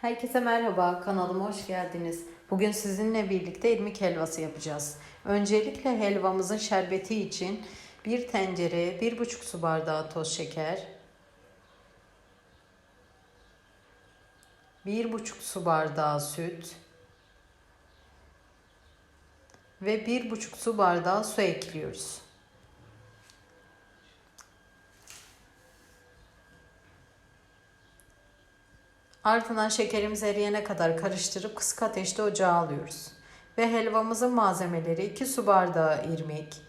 Herkese merhaba, kanalıma hoş geldiniz. Bugün sizinle birlikte irmik helvası yapacağız. Öncelikle helvamızın şerbeti için bir tencereye 1,5 su bardağı toz şeker, 1,5 su bardağı süt ve 1,5 su bardağı su ekliyoruz. Ardından şekerimiz eriyene kadar karıştırıp kısık ateşte ocağa alıyoruz. Ve helvamızın malzemeleri 2 su bardağı irmik,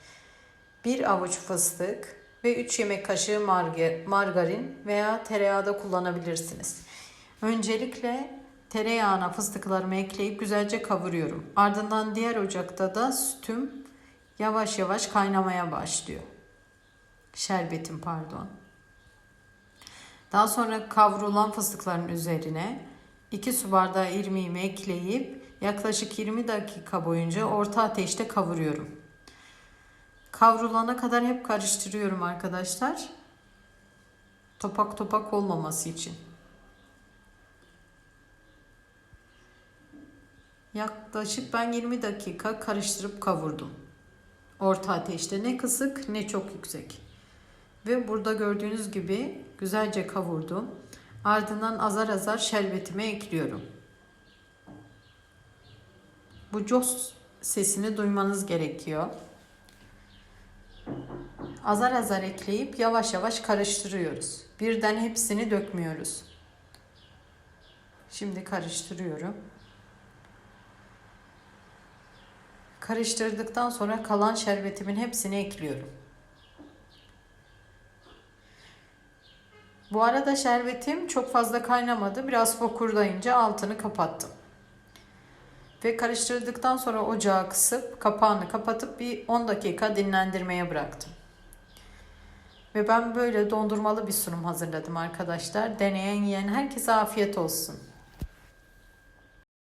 1 avuç fıstık ve 3 yemek kaşığı marga- margarin veya tereyağı da kullanabilirsiniz. Öncelikle tereyağına fıstıklarımı ekleyip güzelce kavuruyorum. Ardından diğer ocakta da sütüm yavaş yavaş kaynamaya başlıyor. Şerbetim pardon. Daha sonra kavrulan fıstıkların üzerine 2 su bardağı irmiğimi ekleyip yaklaşık 20 dakika boyunca orta ateşte kavuruyorum. Kavrulana kadar hep karıştırıyorum arkadaşlar. Topak topak olmaması için. Yaklaşık ben 20 dakika karıştırıp kavurdum. Orta ateşte ne kısık ne çok yüksek. Ve burada gördüğünüz gibi güzelce kavurdum. Ardından azar azar şerbetime ekliyorum. Bu cos sesini duymanız gerekiyor. Azar azar ekleyip yavaş yavaş karıştırıyoruz. Birden hepsini dökmüyoruz. Şimdi karıştırıyorum. Karıştırdıktan sonra kalan şerbetimin hepsini ekliyorum. Bu arada şerbetim çok fazla kaynamadı. Biraz fokurdayınca altını kapattım. Ve karıştırdıktan sonra ocağı kısıp kapağını kapatıp bir 10 dakika dinlendirmeye bıraktım. Ve ben böyle dondurmalı bir sunum hazırladım arkadaşlar. Deneyen yiyen herkese afiyet olsun.